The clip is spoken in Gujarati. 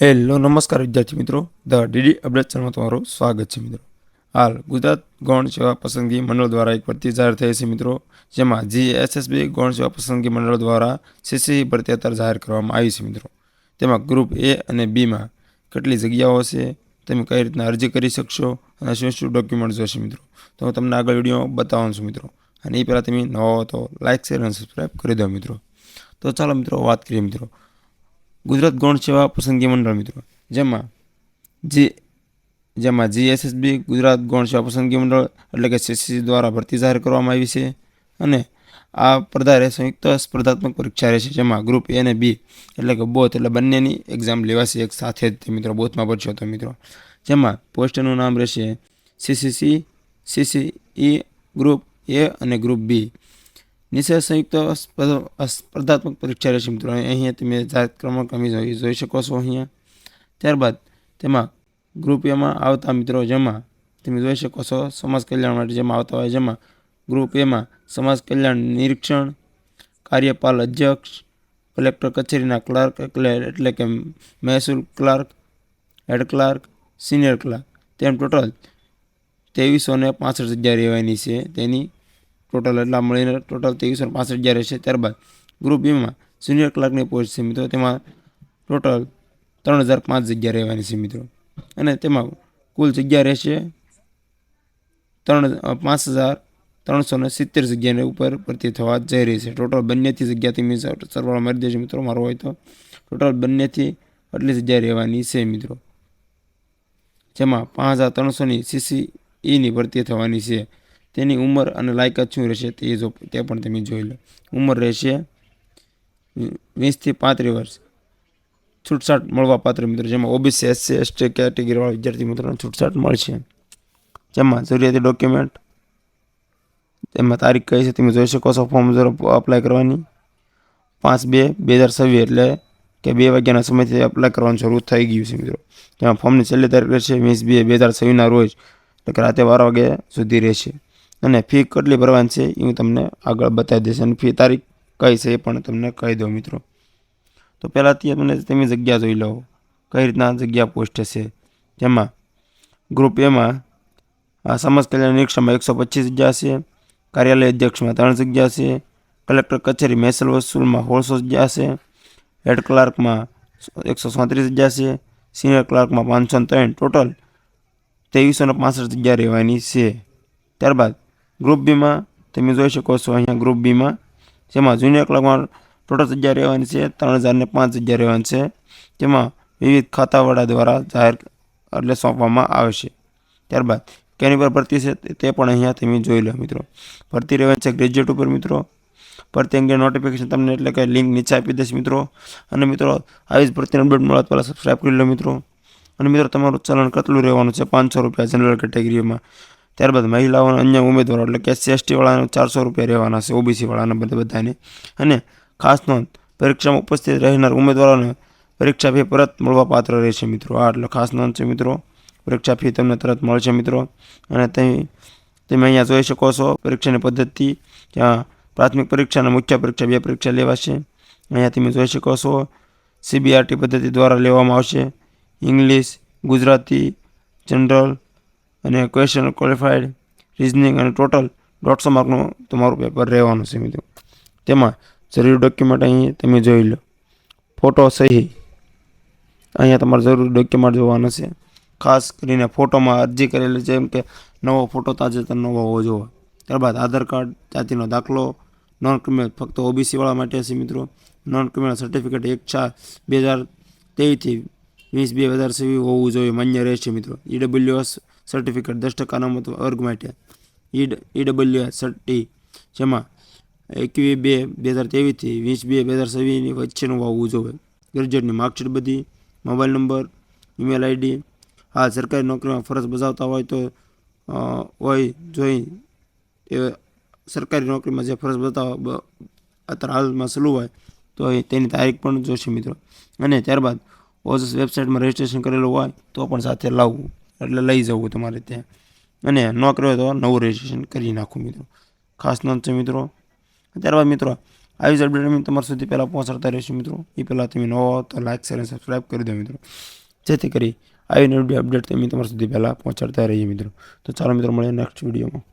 હેલો, નમસ્કાર વિદ્યાર્થી મિત્રો. ધ ડીડી અપડેટ ચેનલમાં તમારું સ્વાગત છે મિત્રો. હાલ, ગુજરાત ગૌણ સેવા પસંદગી મંડળ દ્વારા એક ભરતી જાહેર થઈ છે મિત્રો, જેમાં જીએસએસબી ગૌણ સેવા પસંદગી મંડળ દ્વારા સીસી ભરતી અત્યારે જાહેર કરવામાં આવી છે મિત્રો. તેમાં ગ્રુપ એ અને બીમાં કેટલી જગ્યાઓ છે તમે કઈ રીતના અરજી કરી શકશો અને શું શું ડોક્યુમેન્ટ જોશે મિત્રો. તો હું તમને આગળ વીડિયો બતાવવાનું છું મિત્રો. અને એ પહેલાં તમે નવા હો તો લાઇક શેર અને સબસ્ક્રાઈબ કરી દો મિત્રો. તો ચાલો મિત્રો, વાત કરીએ મિત્રો. ગુજરાત ગૌણ સેવા પસંદગી મંડળ મિત્રો. જેમાં જે, જેમાં જીએસએસબી ગુજરાત ગૌણ સેવા પસંદગી મંડળ એટલે કે સીસીસી દ્વારા ભરતી જાહેર કરવામાં આવી છે અને આ પ્રધારે સંયુક્ત સ્પર્ધાત્મક પરીક્ષા રહેશે, જેમાં ગ્રુપ એ અને બી એટલે કે બોથ એટલે બંનેની એક્ઝામ લેવાશે એક સાથે જ. મિત્રો બોથમાં પડશો તો મિત્રો. જેમાં પોસ્ટનું નામ રહેશે સીસીસી સીસીઈ ગ્રુપ એ અને ગ્રુપ બી નીચે સંયુક્ત સ્પર્ધા- સ્પર્ધાત્મક પરીક્ષા રહેશે મિત્રો. અહીંયા તમે જાત ક્રમાંક તમે જોઈ શકો છો અહીંયા. ત્યારબાદ તેમાં ગ્રુપ એમાં આવતા મિત્રો જેમાં તમે જોઈ શકો છો સમાજ કલ્યાણ માટે જેમાં આવતા હોય જેમાં ગ્રુપ એમાં સમાજ કલ્યાણ નિરીક્ષણ, કાર્યપાલ અધ્યક્ષ કલેક્ટર કચેરીના ક્લાર્ક એટલે કે મહેસૂલ clerk head clerk senior clerk તેમ ટોટલ ત્રેવીસો ને પાસઠ જગ્યા રહેવાની છે તેની. ટોટલ એટલા મળીને ટોટલ ત્રેવીસો પાસઠ હજાર રહેશે ત્યારબાદ ગ્રુપ બીમાં સિનિયર ક્લાર્કની પોસ્ટ છે મિત્રો. તેમાં ટોટલ ત્રણ હજાર પાંચ જગ્યા રહેવાની છે મિત્રો. અને તેમાં કુલ જગ્યા રહેશે ત્રણ પાંચ હજાર ત્રણસો ને સિત્તેર જગ્યાને ઉપર ભરતી થવા જઈ રહી છે. ટોટલ બંનેથી જગ્યાથી સર- સરવાળો મારી દેજો મિત્રો, મારો હોય તો. ટોટલ બંનેથી આટલી જગ્યા રહેવાની છે મિત્રો. જેમાં પાંચ હજાર ત્રણસોની સીસીઈની ભરતી થવાની છે. તેની ઉંમર અને લાયકાત શું રહેશે તે જો તે પણ તમે જોઈ લો. ઉંમર રહેશે વીસથી પાંત્રીસ વર્ષ. છૂટછાટ મળવા પાત્ર મિત્રો, જેમાં ઓબીસી, એસસી, એસટી કેટેગરીવાળા વિદ્યાર્થી મિત્રોને છૂટછાટ મળશે. જેમાં જરૂરિયાતી ડોક્યુમેન્ટ તેમાં તારીખ કઈ છે તમે જોઈ શકો છો ફોર્મ જરો અપ્લાય કરવાની. પાંચ બે બે હજાર છવ્વીસ એટલે કે બે વાગ્યાના સમયથી અપ્લાય કરવાનું શરૂ થઈ ગયું છે મિત્રો. જેમાં ફોર્મની છેલ્લી તારીખ રહેશે વીસ બે બે હજાર છવ્વીસના રોજ, એટલે કે રાતે બાર વાગ્યા સુધી રહેશે. અને ફી કેટલી ભરવાની છે એ હું તમને આગળ બતાવી દઈશ અને ફી તારીખ કઈ છે એ પણ તમને કહી દઉં મિત્રો. તો પહેલાંથી તમને તમે જગ્યા જોઈ લો. કઈ રીતના જગ્યા પોસ્ટ છે. જેમાં ગ્રુપ એમાં સમાજ કલ્યાણ નિરીક્ષણમાં એકસો પચીસ જગ્યા છે. કાર્યાલય અધ્યક્ષમાં ત્રણ જગ્યા છે. કલેક્ટર કચેરી મહેસલ વસૂલમાં સોળસો જગ્યા છે. હેડ ક્લાર્કમાં એકસો સાંત્રીસ જગ્યા છે. સિનિયર ક્લાર્કમાં પાંચસો ત્રણ. ટોટલ ત્રેવીસો ને પાસઠ જગ્યા રહેવાની છે. ત્યારબાદ ગ્રુપ બીમાં, તમે જોઈ શકો છો અહીંયા ગ્રુપ બીમાં, જેમાં જુનિયર ક્લાર્કમાં ટોટલ જગ્યા રહેવાની છે, ત્રણ હજારને પાંચ જગ્યા રહેવાની છે, જેમાં વિવિધ ખાતાવાળા દ્વારા જાહેર એટલે સોંપવામાં આવશે ત્યારબાદ કેની પર ભરતી છે તે- તે પણ અહીંયા તમે જોઈ લો મિત્રો. ભરતી રહેવાની છે ગ્રેજ્યુએટ ઉપર મિત્રો. ભરતી અંગે નોટિફિકેશન તમને એટલે કે લિંક નીચે આપી દઈશ મિત્રો. અને મિત્રો, આવી જ ભરતી અપડેટ મળવા પહેલાં સબસ્ક્રાઈબ કરી લો મિત્રો. અને મિત્રો, તમારું ચલણ કેટલું રહેવાનું છે પાંચસો રૂપિયા જનરલ કેટેગરીમાં ત્યારબાદ મહિલાઓના અન્ય ઉમેદવારો એટલે કે એસસી એસટી વાળાને ચારસો રૂપિયા રહેવાના છે ઓબીસી વાળાને બધા બધાને. અને ખાસ નોંધ, પરીક્ષામાં ઉપસ્થિત રહેનાર ઉમેદવારોને પરીક્ષા ફી પરત મળવા પાત્ર રહેશે મિત્રો. આ એટલે ખાસ નોંધ છે મિત્રો. પરીક્ષા ફી તમને તરત મળશે મિત્રો. અને તે તમે અહીંયા જોઈ શકો છો પરીક્ષાની પદ્ધતિ. ત્યાં પ્રાથમિક પરીક્ષા અને મુખ્ય પરીક્ષા, બે પરીક્ષા લેવાશે. અહીંયા તમે જોઈ શકો છો સીબીઆરટી પદ્ધતિ દ્વારા લેવામાં આવશે. ઇંગ્લિશ, ગુજરાતી, જનરલ અને ક્વેશ્ચન ક્વોલિફાઈડ રિઝનિંગ અને ટોટલ દોઢસો માર્કનું તમારું પેપર રહેવાનું છે મિત્રો. તેમાં જરૂરી ડોક્યુમેન્ટ અહીં તમે જોઈ લો. ફોટો સહી. અહીંયા તમારે જરૂરી ડોક્યુમેન્ટ જોવાના છે. ખાસ કરીને ફોટોમાં અરજી કરેલી જેમ કે નવો ફોટો તાજેતર નવો હોવો જોવો ત્યારબાદ આધાર કાર્ડ, જાતિનો દાખલો નોન ક્રિમિનલ ફક્ત ઓબીસીવાળા માટે છે મિત્રો. નોન ક્રિમિનલ સર્ટિફિકેટ એક ચાર બે હજાર તેવીસથી વીસ બે હજાર સુધી હોવું જોઈએ, માન્ય રહેશે મિત્રો. ઈડબ્લ્યુએસ સર્ટિફિકેટ, દસ ટકા અનામત વર્ગ માટે. ઈડ ઈડબ્લ્યુએસ સર્ટી જેમાં એકવીસ બે બે હજાર તેવીસથી વીસ બે બે હજાર છવ્વીસની વચ્ચેનું હોવું જોઈએ. ગ્રેજ્યુએટની માર્કશીટ બધી, મોબાઈલ નંબર, ઈમેલ આઈડી. હા સરકારી નોકરીમાં ફરજ બજાવતા હોય તો હોય જોઈ એ સરકારી નોકરીમાં જે ફરજ બજાવતા અત્યારે હાલમાં સલું હોય, તો તેની તારીખ પણ જોશે મિત્રો. અને ત્યારબાદ ઓજસ વેબસાઇટમાં રજિસ્ટ્રેશન કરેલું હોય, તો પણ સાથે લાવવું. એટલે લઈ જવું તમારે ત્યાં. અને ન કર્યો તો નવું રજિસ્ટ્રેશન કરી નાખું મિત્રો. ખાસ નોંધ છે મિત્રો. ત્યારબાદ મિત્રો, આવી જ અપડેટ અમે તમારા સુધી પહેલાં પહોંચાડતા રહીશું મિત્રો. એ પહેલાં તમે નવો હો તો લાઇક શેર અને સબસ્ક્રાઈબ કરી દો મિત્રો. જેથી કરી આવી નવી અપડેટ તમે તમારા સુધી પહેલાં પહોંચાડતા રહીએ મિત્રો. તો ચાલો મિત્રો મળીએ નેક્સ્ટ વિડીયોમાં